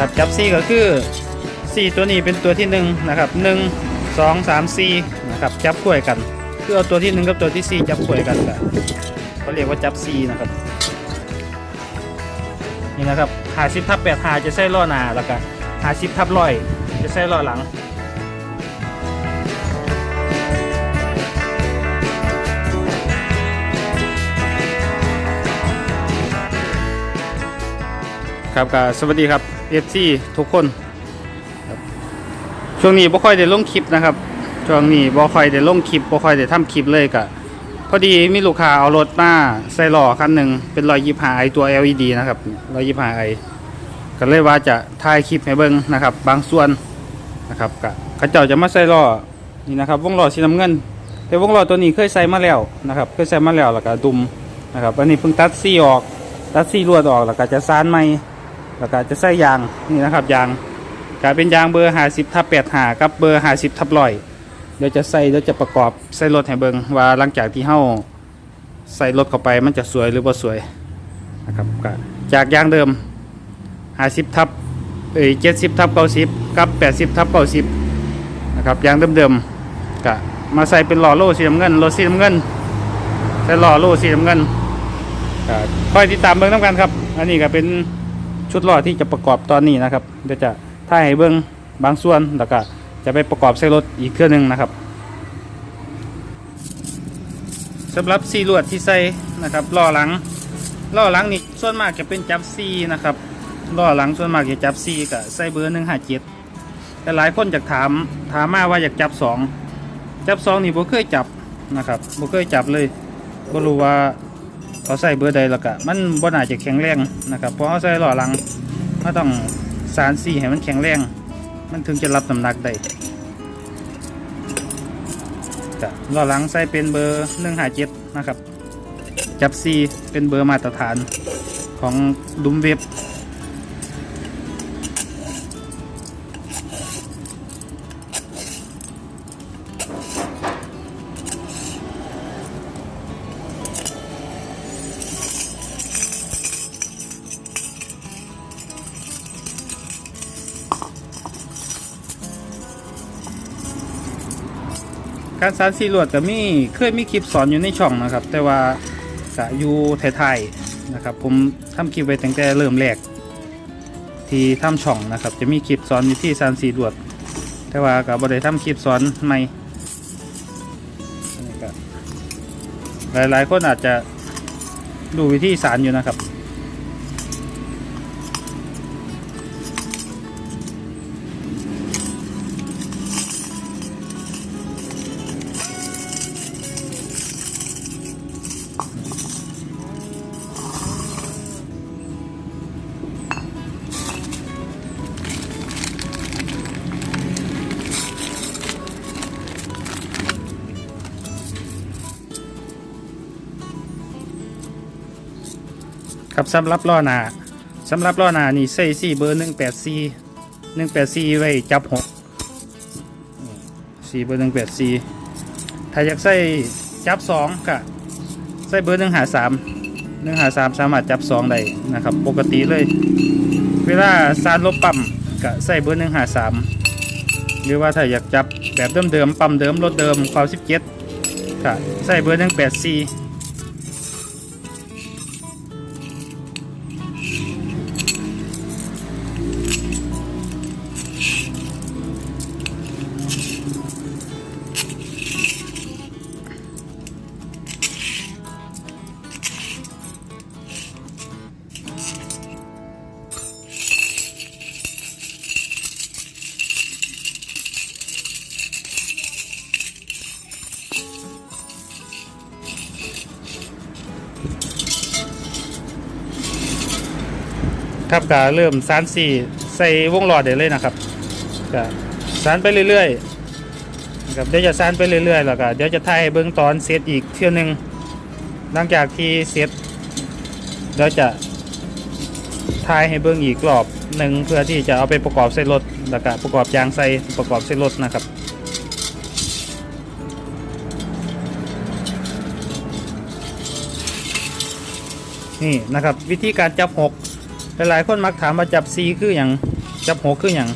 นะครับจับซีก็คือซีตัวนี้เป็นตัวที่หนึ่งนะครับหนึ่งสองสามสี่นะครับจับกล้วยกันคือเอาตัวที่หนึ่งกับตัวที่สี่จับกล้วยกันก็เขาเรียกว่าจับซีนะครับนี่นะครับหาสิบทับแปดหาจะใส่ล้อหน้าแล้วก็หาสิบทับร้อยจะใส่ล้อหลัง ครับก็สวัสดีครับเอฟซีทุกคนช่วงนี้บ่ค่อยได้ลงคลิปนะครับช่วงนี้บ่ค่อยได้ลงคลิปบ่ค่อยได้ทำคลิปเลยก็พอดีมีลูกค้าเอารถมาใส่หล้อคันหนึ่งเป็นรอยยิบหาไอตัว LED นะครับรอยยิบหาไอก็เลยว่าจะถ่ายคลิปให้เบิ่งนะครับ บางส่วนนะครับก็เขาเจ้าจะมาใส่หล้อนี่นะครับวงหล้อสีน้ำเงิน แต่วงหล้อตัวนี้เคยใส่มาแล้วนะครับเคยใส่มาแล้วแล้วก็ดุมนะครับอันนี้เพิ่งตัดซี่ออกตัดซี่ลวดออกแล้วก็จะซานใหม่ แล้วก็จะใส่ยางนี่นะครับยางกลายเป็นยางเบอร์50ทับ8หากับเบอร์50ทับร้อยเดี๋ยวจะใส่เดี๋ยวจะประกอบใส่รถให้เบิงว่าหลังจากที่เฮาใส่รถเข้าไปมันจะสวยหรือบ่สวยนะครับก็จากยางเดิม50ทับเอ้ย70ทับ90กับ80ทับ90นะครับยางเดิมๆก็มาใส่เป็นหล้อโล่สีน้ำเงินรถสีน้ำเงินใส่หล้อโล่สีน้ำเงินก็คอยติดตามเบิ่งน้ำกันครับ อันนี้ก็เป็น ชุดล้อที่จะประกอบตอนนี้นะครับเดี๋ยวจะถ่ายให้เบิ้งบางส่วนแล้วก็จะไปประกอบใส่รถอีกเครื่องหนึ่งนะครับสำหรับซีลวดที่ใส่นะครับล้อหลังล้อหลังนี่ส่วนมากจะเป็นจับซีนะครับล้อหลังส่วนมากจะจับซีกับใส่เบอร์หนึ่งห้าเจ็ดแต่หลายคนอยากถามถามมาว่าอยากจับสองจับสองนี่ผมเคยจับนะครับผมเคยจับเลยก็รู้ว่า เขาใส่เบอร์ใดแล้วก็มันบ่น่าจะแข็งแรงนะครับเพราะเขาใส่หล่อหลังก็ต้องสารสีให้มันแข็งแรง มันถึงจะรับน้ำหนักได้หล่อหลังใส่เป็นเบอร์หนึ่งหาเจ็ดนะครับ จับซีเป็นเบอร์มาตรฐานของดุมเว็บ การสารสีลวดก็มีเคยมีคลิปสอนอยู่ในช่องนะครับ แต่ว่าก็อยู่ไทยๆนะครับ ผมทำคลิปไว้ตั้งแต่เริ่มแรกที่ทำช่องนะครับ จะมีคลิปสอนวิธีสารสีลวด แต่ว่าก็บ่ได้ทำคลิปสอนใหม่หลายๆคนอาจจะดูวิธีสารอยู่นะครับ ครับสำหรับล้อหน้าสำหรับล้อหน้านี่ใส่สี่เบอร์หนึ่งแปดสี่หนึ่งแปดสี่ไว้จับหกสี่เบอร์หนึ่งแปดสี่ถ้าอยากใส่จับสองก็ใส่เบอร์หนึ่งหาสามหนึ่งหาสามสามารถจับสองได้นะครับ ปกติเลย เวลาสารลบปั๊มก็ใส่เบอร์หนึ่งหาสามหรือว่าถ้าอยากจับแบบเดิมๆปั๊มเดิมรถเดิมความสิบเจ็ดก็ใส่เบอร์หนึ่งแปดสี่ ครับก็เริ่มสานสี่ใส่วงหลอดได้เลยนะครับก็สานไปเรื่อยๆนะครับเดี๋ยวจะสานไปเรื่อยๆแล้วก็เดี๋ยวจะถ่ายเบื้องตอนเซตอีกเที่ยวหนึ่งหลังจากที่เซตเดี๋ยวจะถ่ายให้เบื้องอีกรอบหนึ่งเพื่อที่จะเอาไปประกอบใส่รถแล้วก็ประกอบยางใส่ประกอบใส่รถนะครับนี่นะครับวิธีการจับหก หลายๆคนมักถามว่าจับซีคืออย่างจับหกคืออย่าง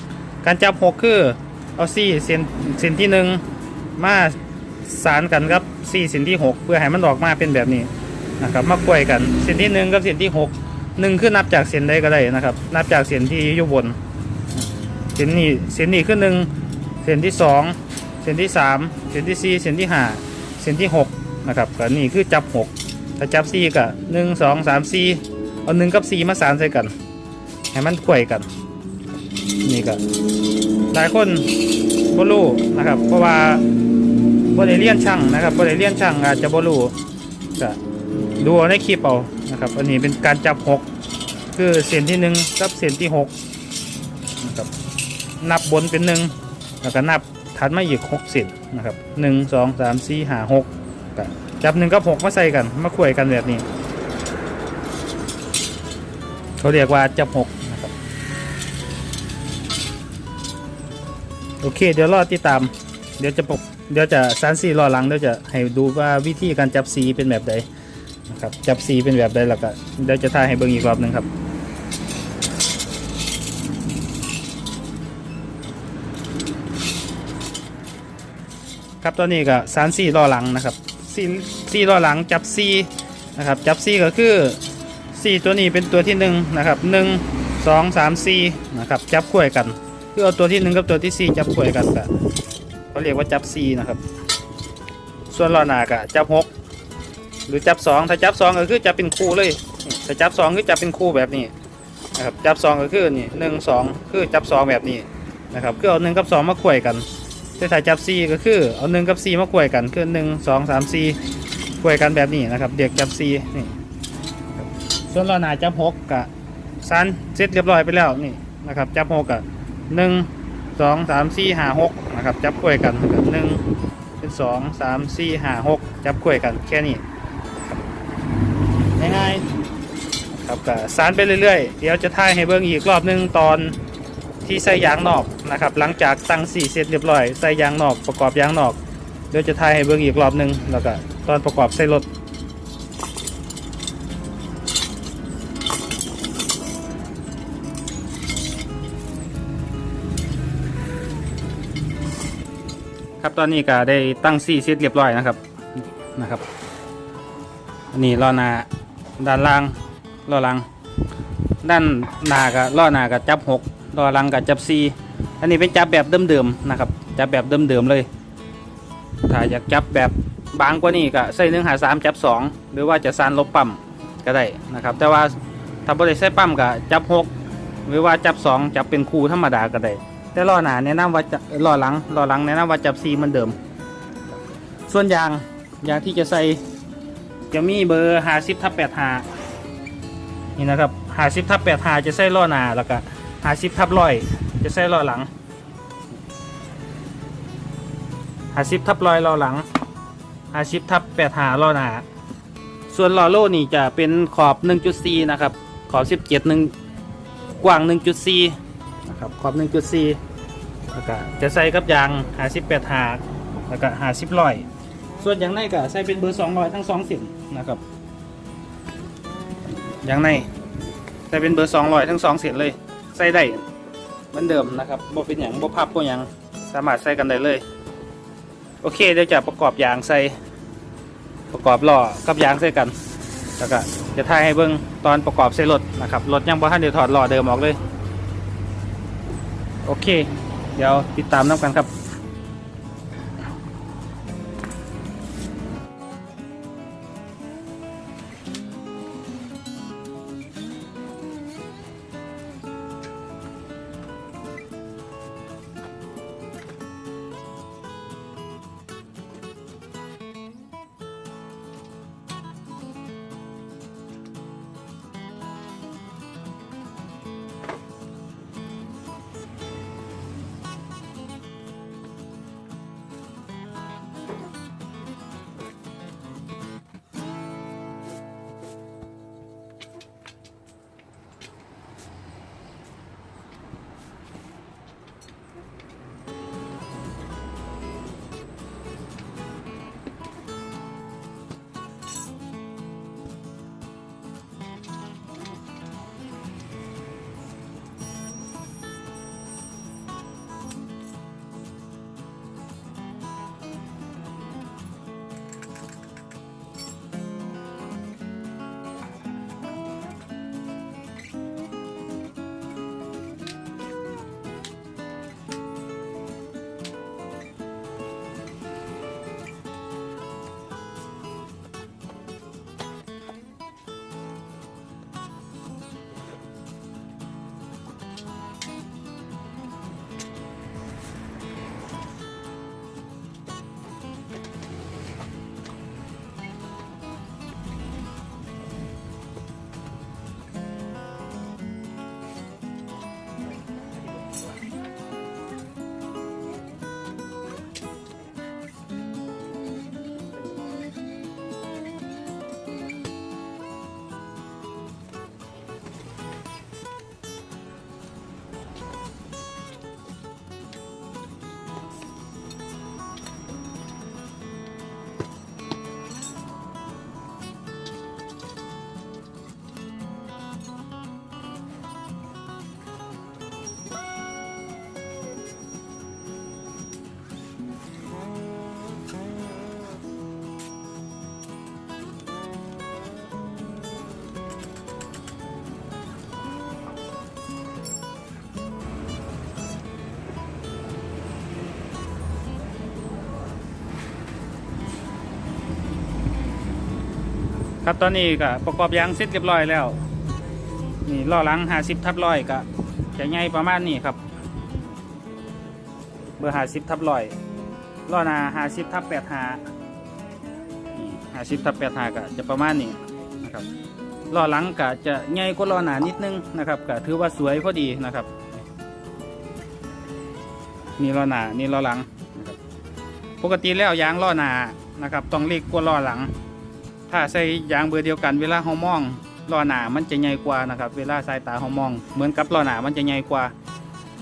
การจับหกคือเอาซี่เส้นเส้นที่หนึ่งมาสารกันกับซี่เส้นที่หกเพื่อให้มันออกมาเป็นแบบนี้นะครับมากล้วยกันเส้นที่หนึ่งกับเส้นที่หกหนึ่งคือนับจากเส้นใดก็ได้นะครับ นับจากเส้นที่อยู่บนเส้นนี้เส้นนี้คือหนึ่งเส้นที่สองเส้นที่สามเส้นที่สี่เส้นที่ห้าเส้นที่หกนะครับก็นี่คือจับหกถ้าจับซี่ก็หนึ่งสองสามสี่ เอาหนึ่งกับสี่มาสานใส่กันให้มันกล้วยกัน นี่ก็หลายคนบ่รู้นะครับ เพราะว่าบ่ได้เรียนช่างนะครับบ่ได้เรียนช่างอาจจะบ่รู้ก็ดูในคลิปเอานะครับ อันนี้เป็นการจับหกคือเส้นที่หนึ่งกับเส้นที่หกนะครับนับบนเป็นหนึ่งแล้วก็นับถัดมาอีกหกเส้นนะครับหนึ่งสองสามสี่ห้าหกจับหนึ่งกับหกมาใส่กันมาคุยกันแบบนี้ เขาเรียกว่าจับหกนะครับโอเค เดี๋ยวรอติดตาม เดี๋ยวจะปกเดี๋ยวจะซันซีรอหลังเดี๋ยวจะให้ดูว่าวิธีการจับสีเป็นแบบใดนะครับจับสีเป็นแบบใดแล้วก็เดี๋ยวจะถ่ายให้เบิ่งอีกรอบหนึ่งครับครับตอนนี้ก็สานซีรอหลังนะครับซีซีรอหลังจับซีนะครับจับซีก็คือ ซีตัวนี้เป็นตัวที่หนึ่งนะครับหนึ่งสองสามซีนะครับจับคู่กันคือเอาตัวที่หนึ่งกับตัวที่สี่จับคู่กันก็เขาเรียกว่าจับซีนะครับส่วนล้อหน้าก็จับหกหรือจับสองถ้าจับสองก็คือจับเป็นคู่เลยถ้าจับสองคือจับเป็นคู่แบบนี้นะครับจับสองก็คือนี่หนึ่งสองคือจับสองแบบนี้นะครับคือเอาหนึ่งกับสองมาคู่กันแต่ถ้าจับซีก็คือเอาหนึ่งกับสี่มาคู่กันคือหนึ่งสองสามสี่คู่กันแบบนี้นะครับเด็กจับซีนี่ ส่วนล้อหนาจับหกกะซันเสร็จเรียบร้อยไปแล้วนี่นะครับ จับหกกะหนึ่งสองสามสี่ห้าหกนะครับจับคู่กันกับหนึ่งเป็นสองสามสี่ห้าหกจับกล้วยกันแค่นี้ง่ายๆครับก็สานไปเรื่อยๆ เดี๋ยวจะถ่ายให้เบิ่งอีกรอบหนึงตอนที่ใส่ยางนอกนะครับ หลังจากตั้งสี่เสร็จเรียบร้อยใส่ยางนอกประกอบยางนอกเดี๋ยวจะถ่ายให้เบิ่งอีกรอบหนึงแล้วก็ตอนประกอบใส่รถ ครับตอนนี้ก็ได้ตั้งสี่เสร็จเรียบร้อยนะครับนะครับอันนี้ล้อหน้าด้านล่างล้อหลัง ด้านหน้ากับล้อหน้ากับจับหกล้อหลังกับจับสี่อันนี้เป็นจับแบบเดิมๆนะครับจับแบบเดิมๆเลย ถ้าอยากจับแบบบางกว่านี้ก็ใส่หนึ่งหาสามจับสองหรือว่าจะซานลบปั๊มก็ได้นะครับ แต่ว่าถ้าบริใส่ปั๊มก็จับหกหรือว่าจับสองจับเป็นคู่ธรรมดาก็ได้ แต่ล้อหนาแนะนำว่าจะล้อหลังล้อหลังแนะนำว่าจับซีเหมือนเดิม ส่วนยางยางที่จะใส่จะมีเบอร์หาสิบทับแปดหานี่นะครับหาสิบทับแปดหาจะใส่ล้อหนาแล้วก็หาสิบทับร้อยจะใส่ล้อหลังหาสิบทับร้อยล้อหลังหาสิบทับแปดหาล้อหนาส่วนล้อโล่นี่จะเป็นขอบ 1.4 นะครับ ขอบ 17หนึ่งกว้าง 1.4 นะครับขอบ 1.4แล้วก็จะใส่กับยางหาสิบแปดหาแล้วก็หาสิบร้อย ส่วนยางในก็ใส่เป็นเบอร์สองร้อยทั้งสองเส้นนะครับยางในใส่เป็นเบอร์สองร้อยทั้งสองเส้นเลย ใส่ได้เหมือนเดิมนะครับบ่เป็นอย่างบ่พับบ่ยังสามารถใส่กันได้เลย โอเคเดี๋ยวจะประกอบยางใส่ประกอบล้อกับยางใส่กันแล้วก็จะถ่ายให้เบิ่งตอนประกอบใส่รถนะครับรถยังบ่ทันเดี๋ยวถอดล้อเดิมออกเลย โอเค เดี๋ยวติดตามน้ำกันครับ ครับตอนนี้ก็ประกอบยางเสร็จเรียบร้อยแล้ว นี่ล้อหลังหาสิบทับร้อยก็จะใหญ่ประมาณนี้ครับ เบอร์หาสิบทับร้อยล้อหน้าหาสิบทับแปดหานี่หาสิบทับแปดหาก็จะประมาณนี้นะครับล้อหลังก็จะใหญ่กว่าล้อหน้านิดนึงนะครับก็ถือว่าสวยพอดีนะครับนี่ล้อหน้านี่ล้อหลังปกติแล้วยางล้อหน้านะครับ ต้องเล็กกว่าล้อหลัง ถ้าใส่ยางเบอร์เดียวกันเวลาเฮามองล้อหนามันจะใหญ่กว่านะครับ เวลาสายตาเฮามอง เหมือนกับล้อหนามันจะใหญ่กว่า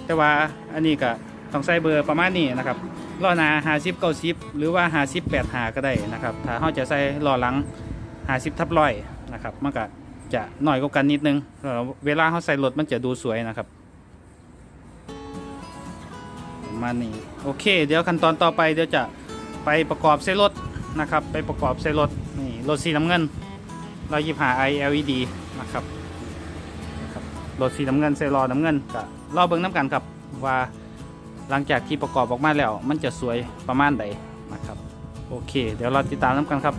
แต่ว่าอันนี้ก็ต้องใส่เบอร์ประมาณนี้นะครับล้อหน้า50 90หรือว่า50 85ก็ได้นะครับ ถ้าเฮาจะใส่ล้อหลัง50ทับร้อยนะครับมันก็จะหน่อยกว่ากันนิดนึงเวลาเฮาใส่รถมันจะดูสวยนะครับประมาณนี้โอเค เดี๋ยวขั้นตอนต่อไปเดี๋ยวจะไปประกอบใส่รถนะครับ ไปประกอบใส่รถนี่ รถสีน้ำเงินเราหยิบหา i LED นะครับนะครับรถสีน้ำเงินใส่ล้อน้ำเงินก็รอเบิ่งน้ำกันครับว่าหลังจากที่ประกอบออกมาแล้ว มันจะสวยประมาณใดนะครับ โอเค เดี๋ยวเราติดตามน้ำกันครับ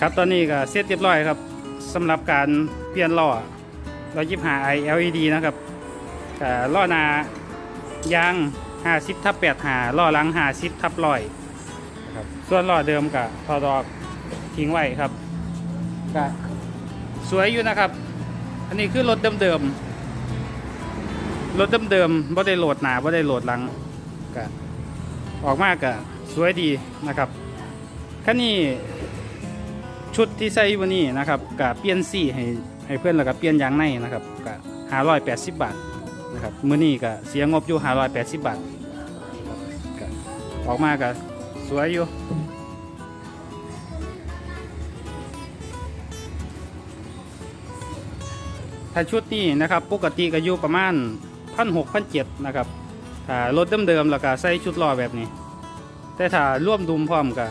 ครับตอนนี้ก็เสร็จเรียบร้อยครับสำหรับการเปลี่ยนล้อเรายิบหา i LED นะครับก็ล้อหน้ายาง 50ทับ8หาล้อหลัง 50ทับร้อยครับส่วนล้อเดิมก็ถอดออกทิ้งไว้ครับก็สวยอยู่นะครับ อันนี้คือรถเดิมๆรถเดิมๆบ่ได้โหลดหนาบ่ได้โหลดหลังก็ออกมากก็สวยดีนะครับคันนี้ ชุดที่ใส่วันนี้นะครับกับเปลี่ยนสีให้ให้เพื่อนแล้วก็เปลี่ยนยางในนะครับกับห้าร้อยแปดสิบบาทนะครับมื้อนี้ก็เสียงบอยู่ห้าร้อยแปดสิบบาทออกมาก็สวยอยู่ถ้าชุดนี้นะครับปกติก็อยู่ประมาณพันหกพันเจ็ดนะครับถ้ารถเดิมๆแล้วก็ใส่ชุดล้อแบบนี้ แต่ถ้าร่วมดุมพร้อมก็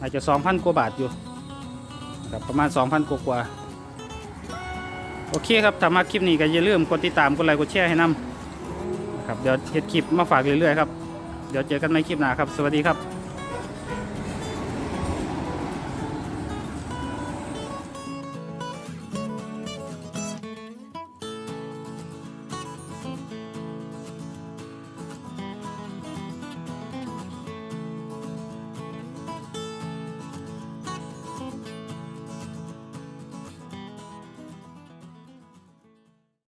อาจจะสองพันกว่าบาทอยู่ ครับประมาณ 2,000 กว่ากว่าโอเคครับถ้ามาคลิปนี้ก็อย่าลืมกดติดตามกดไลค์กดแชร์ให้นำครับเดี๋ยวเห็ดคลิปมาฝากเรื่อยๆครับ เดี๋ยวเจอกันในคลิปหน้าครับ สวัสดีครับ